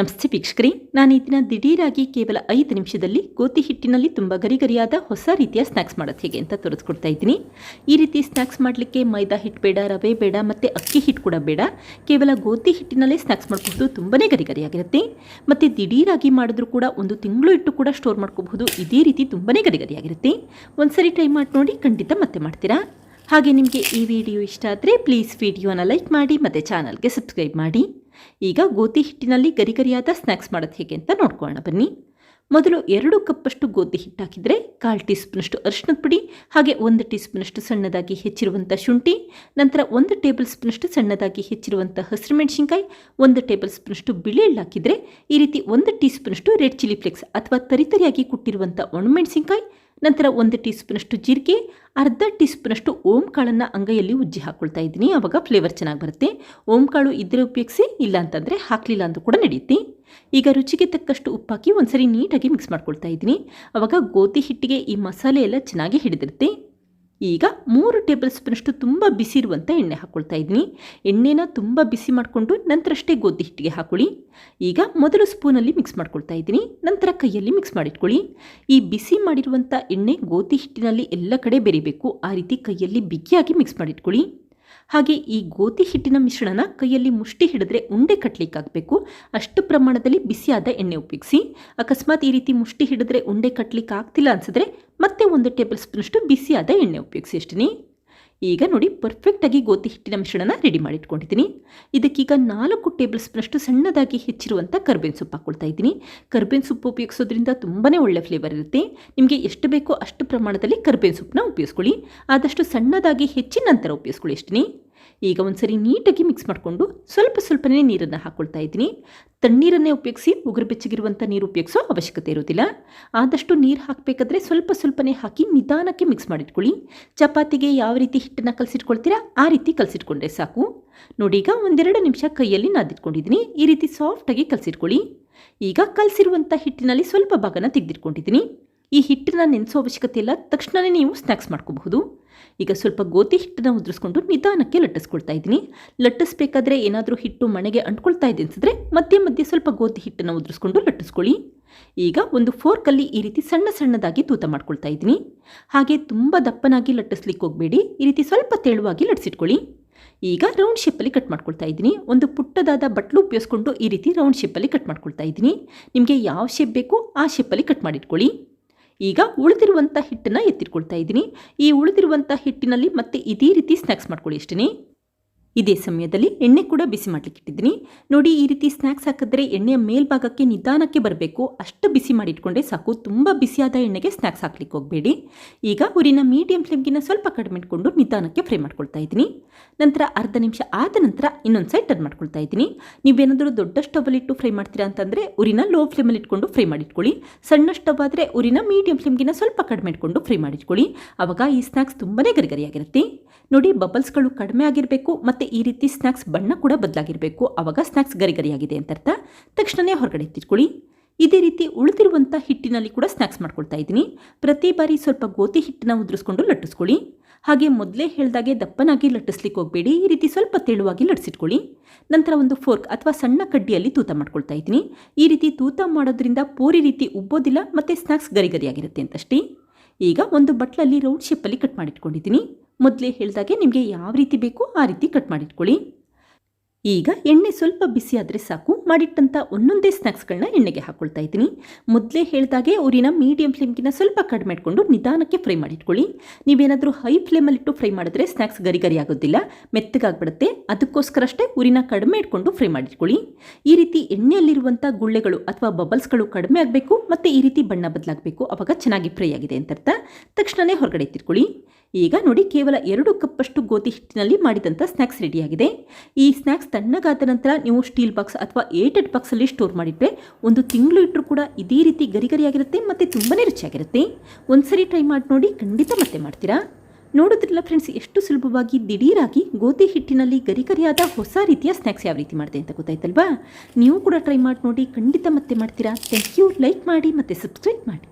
ನಮಸ್ತೆ ವೀಕ್ಷಕರಿ ನಾನು ಈ ದಿನ ದಿಢೀರಾಗಿ ಕೇವಲ ಐದು ನಿಮಿಷದಲ್ಲಿ ಗೋಧಿ ಹಿಟ್ಟಿನಲ್ಲಿ ತುಂಬ ಗರಿಗರಿಯಾದ ಹೊಸ ರೀತಿಯ ಸ್ನ್ಯಾಕ್ಸ್ ಮಾಡೋದು ಹೇಗೆ ಅಂತ ತೋರಿಸ್ಕೊಡ್ತಾ ಇದ್ದೀನಿ. ಈ ರೀತಿ ಸ್ನ್ಯಾಕ್ಸ್ ಮಾಡಲಿಕ್ಕೆ ಮೈದಾ ಹಿಟ್ಟು ಬೇಡ, ರವೆ ಬೇಡ, ಮತ್ತು ಅಕ್ಕಿ ಹಿಟ್ಟು ಕೂಡ ಬೇಡ. ಕೇವಲ ಗೋಧಿ ಹಿಟ್ಟಿನಲ್ಲೇ ಸ್ನ್ಯಾಕ್ಸ್ ಮಾಡಬಹುದು ತುಂಬನೇ ಗರಿಗರಿಯಾಗಿರುತ್ತೆ. ಮತ್ತು ದಿಢೀರಾಗಿ ಮಾಡಿದ್ರೂ ಕೂಡ ಒಂದು ತಿಂಗಳು ಇಟ್ಟು ಕೂಡ ಸ್ಟೋರ್ ಮಾಡ್ಕೋಬಹುದು. ಇದೇ ರೀತಿ ತುಂಬನೇ ಗರಿಗರಿಯಾಗಿರುತ್ತೆ. ಒಂದ್ಸರಿ ಟ್ರೈ ಮಾಡಿ ನೋಡಿ ಖಂಡಿತ ಮತ್ತೆ ಮಾಡ್ತೀರಾ? ಹಾಗೆ ನಿಮಗೆ ಈ ವಿಡಿಯೋ ಇಷ್ಟ ಆದರೆ ಪ್ಲೀಸ್ ವಿಡಿಯೋನ ಲೈಕ್ ಮಾಡಿ, ಮತ್ತು ಚಾನಲ್ಗೆ ಸಬ್ಸ್ಕ್ರೈಬ್ ಮಾಡಿ. ಈಗ ಗೋಧಿ ಹಿಟ್ಟಿನಲ್ಲಿ ಗರಿಗರಿಯಾದ ಸ್ನ್ಯಾಕ್ಸ್ ಮಾಡೋದು ಹೇಗೆ ಅಂತ ನೋಡ್ಕೊಳ್ಳೋಣ, ಬನ್ನಿ. ಮೊದಲು ಎರಡು ಕಪ್ಪಷ್ಟು ಗೋಧಿ ಹಿಟ್ಟು ಹಾಕಿದರೆ ಕಾಲು ಟೀ ಸ್ಪೂನಷ್ಟು ಅರಿಶಿನದ ಪುಡಿ, ಹಾಗೆ ಒಂದು ಟೀ ಸ್ಪೂನಷ್ಟು ಸಣ್ಣದಾಗಿ ಹೆಚ್ಚಿರುವಂಥ ಶುಂಠಿ, ನಂತರ ಒಂದು ಟೇಬಲ್ ಸ್ಪೂನಷ್ಟು ಸಣ್ಣದಾಗಿ ಹೆಚ್ಚಿರುವಂಥ ಹಸಿರು ಮೆಣಸಿನ್ಕಾಯಿ ಒಂದು ಟೇಬಲ್ ಸ್ಪೂನಷ್ಟು ಬಿಳಿ ಎಳ್ಳು ಹಾಕಿದರೆ ಈ ರೀತಿ ಒಂದು ಟೀ ಸ್ಪೂನಷ್ಟು ರೆಡ್ ಚಿಲ್ಲಿ ಫ್ಲೇಕ್ಸ್ ಅಥವಾ ತರಿತರಿಯಾಗಿ ಕುಟ್ಟಿರುವಂಥ ಒಣಮೆಣಸಿನ್ಕಾಯಿ ನಂತರ ಒಂದು ಟೀ ಸ್ಪೂನಷ್ಟು ಜೀರಿಗೆ, ಅರ್ಧ ಟೀ ಸ್ಪೂನಷ್ಟು ಓಂ ಕಾಳನ್ನು ಅಂಗೈಯಲ್ಲಿ ಉಜ್ಜಿ ಹಾಕ್ಕೊಳ್ತಾ ಇದ್ದೀನಿ. ಆವಾಗ ಫ್ಲೇವರ್ ಚೆನ್ನಾಗಿ ಬರುತ್ತೆ. ಓಂ ಕಾಳು ಇದ್ದರೆ ಉಪಯೋಗಿಸಿ ಇಲ್ಲ ಅಂತಂದರೆ ಹಾಕಲಿಲ್ಲ ಅಂತ ಕೂಡ ನಡೆಯುತ್ತೆ ಈಗ ರುಚಿಗೆ ತಕ್ಕಷ್ಟು ಉಪ್ಪಾಕಿ ಒಂದ್ಸರಿ ನೀಟಾಗಿ ಮಿಕ್ಸ್ ಮಾಡ್ಕೊಳ್ತಾ ಇದ್ದೀನಿ. ಆವಾಗ ಗೋಧಿ ಹಿಟ್ಟಿಗೆ ಈ ಮಸಾಲೆ ಎಲ್ಲ ಚೆನ್ನಾಗಿ ಹಿಡಿದಿರುತ್ತೆ. ಈಗ ಮೂರು ಟೇಬಲ್ ಸ್ಪೂನಷ್ಟು ತುಂಬ ಬಿಸಿ ಇರುವಂಥ ಎಣ್ಣೆ ಹಾಕ್ಕೊಳ್ತಾ ಇದ್ದೀನಿ. ಎಣ್ಣೆನ ತುಂಬ ಬಿಸಿ ಮಾಡಿಕೊಂಡು ನಂತರಷ್ಟೇ ಗೋಧಿ ಹಿಟ್ಟಿಗೆ ಹಾಕೊಳ್ಳಿ. ಈಗ ಮೊದಲು ಸ್ಪೂನಲ್ಲಿ ಮಿಕ್ಸ್ ಮಾಡ್ಕೊಳ್ತಾ ಇದ್ದೀನಿ. ನಂತರ ಕೈಯಲ್ಲಿ ಮಿಕ್ಸ್ ಮಾಡಿಟ್ಕೊಳ್ಳಿ. ಈ ಬಿಸಿ ಮಾಡಿರುವಂಥ ಎಣ್ಣೆ ಗೋಧಿ ಹಿಟ್ಟಿನಲ್ಲಿ ಎಲ್ಲ ಕಡೆ ಬೆರಿಬೇಕು. ಆ ರೀತಿ ಕೈಯಲ್ಲಿ ಬಿಗಿಯಾಗಿ ಮಿಕ್ಸ್ ಮಾಡಿಟ್ಕೊಳ್ಳಿ. ಹಾಗೆ ಈ ಗೋಧಿ ಹಿಟ್ಟಿನ ಮಿಶ್ರಣನ ಕೈಯಲ್ಲಿ ಮುಷ್ಟಿ ಹಿಡಿದ್ರೆ ಉಂಡೆ ಕಟ್ಟಲಿಕ್ಕಾಗಬೇಕು ಅಷ್ಟು ಪ್ರಮಾಣದಲ್ಲಿ ಬಿಸಿಯಾದ ಎಣ್ಣೆ ಉಪಯೋಗಿಸಿ ಅಕಸ್ಮಾತ್ ಈ ರೀತಿ ಮುಷ್ಟಿ ಹಿಡಿದ್ರೆ ಉಂಡೆ ಕಟ್ಟಲಿಕ್ಕೆ ಆಗ್ತಿಲ್ಲ ಅನ್ಸಿದ್ರೆ ಮತ್ತೆ ಒಂದು ಟೇಬಲ್ ಸ್ಪೂನಷ್ಟು ಬಿಸಿಯಾದ ಎಣ್ಣೆ ಉಪಯೋಗಿಸಿ ಅಷ್ಟೇ ಈಗ ನೋಡಿ ಪರ್ಫೆಕ್ಟಾಗಿ ಗೋಧಿ ಹಿಟ್ಟಿನ ಮಿಶ್ರಣನ ರೆಡಿ ಮಾಡಿಟ್ಕೊಂಡಿದ್ದೀನಿ. ಇದಕ್ಕೀಗ ನಾಲ್ಕು ಟೇಬಲ್ ಸ್ಪೂನಷ್ಟು ಸಣ್ಣದಾಗಿ ಹೆಚ್ಚಿರುವಂಥ ಕರ್ಬೇವಿನ ಸೊಪ್ಪು ಹಾಕ್ಕೊಳ್ತಾ ಇದ್ದೀನಿ. ಕರ್ಬೇವಿನ ಸೊಪ್ಪು ಉಪಯೋಗಿಸೋದ್ರಿಂದ ತುಂಬಾ ಒಳ್ಳೆ ಫ್ಲೇವರ್ ಇರುತ್ತೆ. ನಿಮಗೆ ಎಷ್ಟು ಬೇಕೋ ಅಷ್ಟು ಪ್ರಮಾಣದಲ್ಲಿ ಕರ್ಬೇವಿನ ಸೊಪ್ಪನ್ನ ಉಪಯೋಗಿಸ್ಕೊಳ್ಳಿ. ಆದಷ್ಟು ಸಣ್ಣದಾಗಿ ಹೆಚ್ಚಿ ನಂತರ ಉಪಯೋಗಿಸ್ಕೊಳ್ಳಿ ಅಷ್ಟೇ ಈಗ ಒಂದ್ಸರಿ ನೀಟಾಗಿ ಮಿಕ್ಸ್ ಮಾಡಿಕೊಂಡು ಸ್ವಲ್ಪ ಸ್ವಲ್ಪನೇ ನೀರನ್ನು ಹಾಕ್ಕೊಳ್ತಾ ಇದ್ದೀನಿ. ತಣ್ಣೀರನ್ನೇ ಉಪಯೋಗಿಸಿ ಉಗುರು ಬೆಚ್ಚಗಿರುವಂಥ ನೀರು ಉಪಯೋಗಿಸೋ ಅವಶ್ಯಕತೆ ಇರೋದಿಲ್ಲ. ಆದಷ್ಟು ನೀರು ಹಾಕಬೇಕಾದ್ರೆ ಸ್ವಲ್ಪ ಸ್ವಲ್ಪನೇ ಹಾಕಿ ನಿಧಾನಕ್ಕೆ ಮಿಕ್ಸ್ ಮಾಡಿಟ್ಕೊಳ್ಳಿ. ಚಪಾತಿಗೆ ಯಾವ ರೀತಿ ಹಿಟ್ಟನ್ನು ಕಲಸಿಟ್ಕೊಳ್ತೀರಾ ಆ ರೀತಿ ಕಲಸಿಟ್ಕೊಂಡ್ರೆ ಸಾಕು. ನೋಡಿ ಈಗ ಒಂದೆರಡು ನಿಮಿಷ ಕೈಯಲ್ಲಿ ನಾದಿಟ್ಕೊಂಡಿದ್ದೀನಿ. ಈ ರೀತಿ ಸಾಫ್ಟಾಗಿ ಕಲಸಿಟ್ಕೊಳ್ಳಿ. ಈಗ ಕಲಸಿರುವಂಥ ಹಿಟ್ಟಿನಲ್ಲಿ ಸ್ವಲ್ಪ ಭಾಗನ ತೆಗೆದಿಟ್ಕೊಂಡಿದ್ದೀನಿ. ಈ ಹಿಟ್ಟನ್ನು ನೆನೆಸೋ ಅವಶ್ಯಕತೆ ಇಲ್ಲ. ತಕ್ಷಣವೇ ನೀವು ಸ್ನ್ಯಾಕ್ಸ್ ಮಾಡ್ಕೋಬಹುದು. ಈಗ ಸ್ವಲ್ಪ ಗೋಧಿ ಹಿಟ್ಟನ್ನು ಉದುರಿಸ್ಕೊಂಡು ನಿಧಾನಕ್ಕೆ ಲಟ್ಟಿಸ್ಕೊಳ್ತಾ ಇದ್ದೀನಿ. ಲಟ್ಟಿಸ್ಬೇಕಾದ್ರೆ ಏನಾದರೂ ಹಿಟ್ಟು ಮಣೆಗೆ ಅಂಟ್ಕೊಳ್ತಾ ಇದೆ ಅನಿಸಿದ್ರೆ ಮಧ್ಯೆ ಮಧ್ಯೆ ಸ್ವಲ್ಪ ಗೋಧಿ ಹಿಟ್ಟನ್ನು ಉದುರಿಸ್ಕೊಂಡು ಲಟ್ಟಿಸ್ಕೊಳ್ಳಿ. ಈಗ ಒಂದು ಫೋರ್ಕಲ್ಲಿ ಈ ರೀತಿ ಸಣ್ಣ ಸಣ್ಣದಾಗಿ ತೂತ ಮಾಡ್ಕೊಳ್ತಾ ಇದ್ದೀನಿ. ಹಾಗೆ ತುಂಬ ದಪ್ಪನಾಗಿ ಲಟ್ಟಿಸ್ಲಿಕ್ಕೆ ಹೋಗಬೇಡಿ. ಈ ರೀತಿ ಸ್ವಲ್ಪ ತೆಳುವಾಗಿ ಲಟ್ಟಿಸಿಟ್ಕೊಳ್ಳಿ ಈಗ ರೌಂಡ್ ಶೇಪಲ್ಲಿ ಕಟ್ ಮಾಡ್ಕೊಳ್ತಾ ಇದ್ದೀನಿ. ಒಂದು ಪುಟ್ಟದಾದ ಬಟ್ಲು ಉಪಯೋಗಿಸ್ಕೊಂಡು ಈ ರೀತಿ ರೌಂಡ್ ಶೇಪಲ್ಲಿ ಕಟ್ ಮಾಡ್ಕೊಳ್ತಾ ಇದ್ದೀನಿ. ನಿಮಗೆ ಯಾವ ಶೇಪ್ ಬೇಕೋ ಆ ಶೇಪಲ್ಲಿ ಕಟ್ ಮಾಡಿಟ್ಕೊಳ್ಳಿ. ಈಗ ಉಳಿದಿರುವಂಥ ಹಿಟ್ಟನ್ನು ಎತ್ತಿಟ್ಕೊಳ್ತಾ ಇದ್ದೀನಿ. ಈ ಉಳಿದಿರುವಂಥ ಹಿಟ್ಟಿನಲ್ಲಿ ಮತ್ತೆ ಇದೇ ರೀತಿ ಸ್ನ್ಯಾಕ್ಸ್ ಮಾಡ್ಕೊಳ್ಳಿ ಅಷ್ಟೇ ಇದೇ ಸಮಯದಲ್ಲಿ ಎಣ್ಣೆ ಕೂಡ ಬಿಸಿ ಮಾಡ್ಲಿಕ್ಕೆ ಇಟ್ಟಿದ್ದೀನಿ. ನೋಡಿ, ಈ ರೀತಿ ಸ್ನ್ಯಾಕ್ಸ್ ಹಾಕಿದ್ರೆ ಎಣ್ಣೆಯ ಮೇಲ್ಭಾಗಕ್ಕೆ ನಿಧಾನಕ್ಕೆ ಬರಬೇಕು. ಅಷ್ಟು ಬಿಸಿ ಮಾಡಿಟ್ಕೊಂಡ್ರೆ ಸಾಕು. ತುಂಬ ಬಿಸಿಯಾದ ಎಣ್ಣೆಗೆ ಸ್ನ್ಯಾಕ್ಸ್ ಹಾಕ್ಲಿಕ್ಕೆ ಹೋಗಬೇಡಿ. ಈಗ ಉರಿನ ಮೀಡಿಯಂ ಫ್ಲೇಮ್ಗಿನ ಸ್ವಲ್ಪ ಕಡಿಮೆ ಇಟ್ಕೊಂಡು ನಿಧಾನಕ್ಕೆ ಫ್ರೈ ಮಾಡ್ಕೊಳ್ತಾ ಇದ್ದೀನಿ. ನಂತರ ಅರ್ಧ ನಿಮಿಷ ಆದ ನಂತರ ಇನ್ನೊಂದು ಸೈಡ್ ಟರ್ನ್ ಮಾಡ್ಕೊಳ್ತಾ ಇದ್ದೀನಿ. ನೀವೇನಾದರೂ ದೊಡ್ಡ ಸ್ಟವಲ್ಲಿ ಇಟ್ಟು ಫ್ರೈ ಮಾಡ್ತೀರಾ ಅಂತಂದರೆ ಉರಿನ ಲೋ ಫ್ಲೇಮಲ್ಲಿ ಇಟ್ಕೊಂಡು ಫ್ರೈ ಮಾಡಿಟ್ಕೊಳ್ಳಿ. ಸಣ್ಣ ಸ್ಟವ್ ಆದರೆ ಉರಿನ ಮೀಡಿಯಂ ಫ್ಲೇಮ್ಗಿನ ಸ್ವಲ್ಪ ಕಡಿಮೆ ಇಟ್ಕೊಂಡು ಫ್ರೈ ಮಾಡಿಟ್ಕೊಳ್ಳಿ. ಆವಾಗ ಈ ಸ್ನ್ಯಾಕ್ಸ್ ತುಂಬಾ ಗರಿಗರಿಯಾಗಿರುತ್ತೆ. ನೋಡಿ ಬಬಲ್ಸ್ಗಳು ಕಡಿಮೆ ಆಗಿರಬೇಕು ಮತ್ತು ಈ ರೀತಿ ಸ್ನ್ಯಾಕ್ಸ್ ಬಣ್ಣ ಕೂಡ ಬದಲಾಗಿರಬೇಕು. ಆವಾಗ ಸ್ನ್ಯಾಕ್ಸ್ ಗರಿಗರಿಯಾಗಿದೆ ಅಂತ ಅರ್ಥ. ತಕ್ಷಣವೇ ಹೊರಗಡೆ ಎತ್ತಿಟ್ಕೊಳ್ಳಿ. ಇದೇ ರೀತಿ ಉಳಿದಿರುವಂಥ ಹಿಟ್ಟಿನಲ್ಲಿ ಕೂಡ ಸ್ನ್ಯಾಕ್ಸ್ ಮಾಡ್ಕೊಳ್ತಾ ಇದ್ದೀನಿ. ಪ್ರತಿ ಬಾರಿ ಸ್ವಲ್ಪ ಗೋಧಿ ಹಿಟ್ಟನ್ನ ಉದುರಿಸ್ಕೊಂಡು ಲಟ್ಟಿಸ್ಕೊಳ್ಳಿ. ಹಾಗೆ ಮೊದಲೇ ಹೇಳಿದಾಗೆ ದಪ್ಪನಾಗಿ ಲಟ್ಟಿಸ್ಲಿಕ್ಕೆ ಹೋಗಬೇಡಿ. ಈ ರೀತಿ ಸ್ವಲ್ಪ ತೆಳುವಾಗಿ ಲಟ್ಟಿಸಿಟ್ಕೊಳ್ಳಿ. ನಂತರ ಒಂದು ಫೋರ್ಕ್ ಅಥವಾ ಸಣ್ಣ ಕಡ್ಡಿಯಲ್ಲಿ ತೂತ ಮಾಡ್ಕೊಳ್ತಾ ಇದ್ದೀನಿ. ಈ ರೀತಿ ತೂತ ಮಾಡೋದ್ರಿಂದ ಪೂರಿ ರೀತಿ ಉಬ್ಬೋದಿಲ್ಲ, ಮತ್ತು ಸ್ನ್ಯಾಕ್ಸ್ ಗರಿಗರಿಯಾಗಿರುತ್ತೆ ಅಂತಷ್ಟೇ. ಈಗ ಒಂದು ಬಟ್ಲಲ್ಲಿ ರೌಂಡ್ ಶೇಪಲ್ಲಿ ಕಟ್ ಮಾಡಿಟ್ಕೊಂಡಿದ್ದೀನಿ. ಮೊದಲೇ ಹೇಳಿದಾಗೆ ನಿಮಗೆ ಯಾವ ರೀತಿ ಬೇಕೋ ಆ ರೀತಿ ಕಟ್ ಮಾಡಿಟ್ಕೊಳ್ಳಿ. ಈಗ ಎಣ್ಣೆ ಸ್ವಲ್ಪ ಬಿಸಿ ಆದರೆ ಸಾಕು. ಮಾಡಿಟ್ಟಂಥ ಒಂದೊಂದೇ ಸ್ನ್ಯಾಕ್ಸ್ಗಳನ್ನ ಎಣ್ಣೆಗೆ ಹಾಕ್ಕೊಳ್ತಾ ಇದ್ದೀನಿ. ಮೊದಲೇ ಹೇಳಿದಾಗೆ ಊರಿನ ಮೀಡಿಯಂ ಫ್ಲೇಮ್ಗಿನ ಸ್ವಲ್ಪ ಕಡಿಮೆ ಇಟ್ಕೊಂಡು ನಿಧಾನಕ್ಕೆ ಫ್ರೈ ಮಾಡಿಟ್ಕೊಳ್ಳಿ. ನೀವೇನಾದರೂ ಹೈ ಫ್ಲೇಮಲ್ಲಿಟ್ಟು ಫ್ರೈ ಮಾಡಿದ್ರೆ ಸ್ನ್ಯಾಕ್ಸ್ ಗರಿ ಗರಿ ಆಗೋದಿಲ್ಲ. ಮೆತ್ತಗಾಗ್ಬಿಡುತ್ತೆ. ಅದಕ್ಕೋಸ್ಕರ ಅಷ್ಟೇ ಊರಿನ ಕಡಿಮೆ ಇಟ್ಕೊಂಡು ಫ್ರೈ ಮಾಡಿಟ್ಕೊಳ್ಳಿ. ಈ ರೀತಿ ಎಣ್ಣೆಯಲ್ಲಿರುವಂಥ ಗುಳ್ಳೆಗಳು ಅಥವಾ ಬಬಲ್ಸ್ಗಳು ಕಡಿಮೆ ಆಗಬೇಕು. ಮತ್ತು ಈ ರೀತಿ ಬಣ್ಣ ಬದಲಾಗಬೇಕು. ಅವಾಗ ಚೆನ್ನಾಗಿ ಫ್ರೈ ಆಗಿದೆ ಅಂತ ಅರ್ಥ. ತಕ್ಷಣವೇ ಹೊರಗಡೆ ಎತ್ತಿಟ್ಕೊಳ್ಳಿ. ಈಗ ನೋಡಿ ಕೇವಲ ಎರಡು ಕಪ್ಪಷ್ಟು ಗೋಧಿ ಹಿಟ್ಟಿನಲ್ಲಿ ಮಾಡಿದಂಥ ಸ್ನ್ಯಾಕ್ಸ್ ರೆಡಿಯಾಗಿದೆ ಈ ಸ್ನ್ಯಾಕ್ಸ್ ತಣ್ಣಗಾದ ನಂತರ ನೀವು ಸ್ಟೀಲ್ ಬಾಕ್ಸ್ ಅಥವಾ ಏಟೆಡ್ ಬಾಕ್ಸಲ್ಲಿ ಸ್ಟೋರ್ ಮಾಡಿದರೆ ಒಂದು ತಿಂಗಳು ಇಟ್ಟರು ಕೂಡ ಇದೇ ರೀತಿ ಗರಿಗರಿಯಾಗಿರುತ್ತೆ ಮತ್ತು ತುಂಬಾ ರುಚಿಯಾಗಿರುತ್ತೆ. ಒಂದ್ಸರಿ ಟ್ರೈ ಮಾಡಿ ನೋಡಿ ಖಂಡಿತ ಮತ್ತೆ ಮಾಡ್ತೀರಾ? ನೋಡೋದ್ರಲ್ಲ ಫ್ರೆಂಡ್ಸ್ ಎಷ್ಟು ಸುಲಭವಾಗಿ ದಿಢೀರಾಗಿ ಗೋಧಿ ಹಿಟ್ಟಿನಲ್ಲಿ ಗರಿಗರಿಯಾದ ಹೊಸ ರೀತಿಯ ಸ್ನ್ಯಾಕ್ಸ್ ಯಾವ ರೀತಿ ಮಾಡಿದೆ ಅಂತ ಗೊತ್ತಾಯ್ತಲ್ವಾ? ನೀವು ಕೂಡ ಟ್ರೈ ಮಾಡಿ ನೋಡಿ ಖಂಡಿತ ಮತ್ತೆ ಮಾಡ್ತೀರಾ? ಥ್ಯಾಂಕ್ ಯು ಲೈಕ್ ಮಾಡಿ ಮತ್ತು ಸಬ್ಸ್ಕ್ರೈಬ್ ಮಾಡಿ.